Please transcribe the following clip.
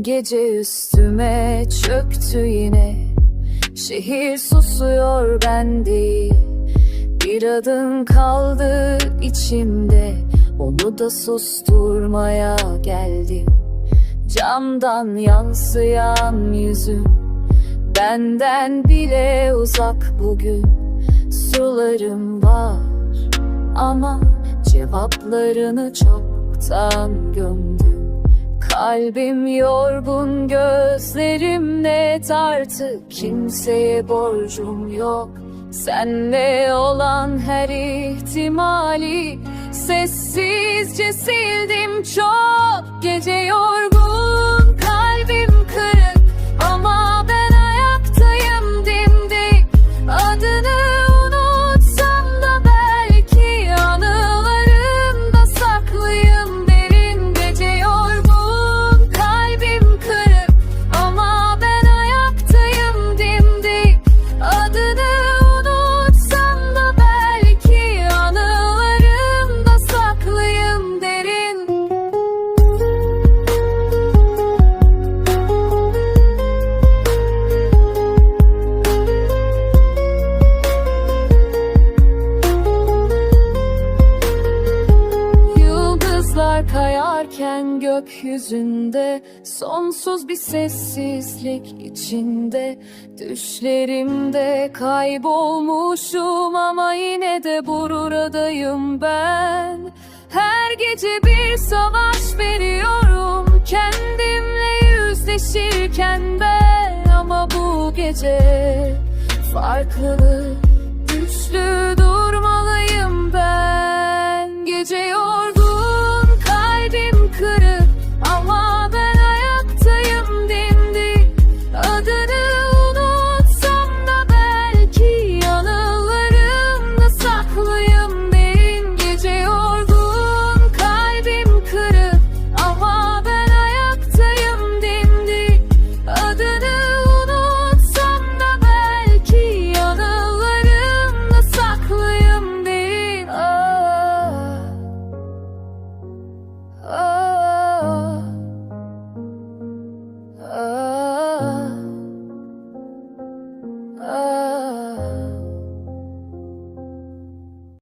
Gece üstüme çöktü yine. Şehir susuyor ben değil Bir adım kaldı içimde. Onu da susturmaya geldim Camdan yansıyan yüzüm. Benden bile uzak bugün. Sularım var ama cevaplarını çoktan gömdüm. Kalbim yorgun gözlerim net. Artık Kimseye borcum yok. Senle olan her ihtimali Sessizce sildim. Çok Gece yorgun kayarken gökyüzünde Sonsuz bir sessizlik içinde. Düşlerimde kaybolmuşum ama yine de buradayım ben. Her gece bir savaş veriyorum Kendimle yüzleşirken ben. Ama bu gece farklı Güçlü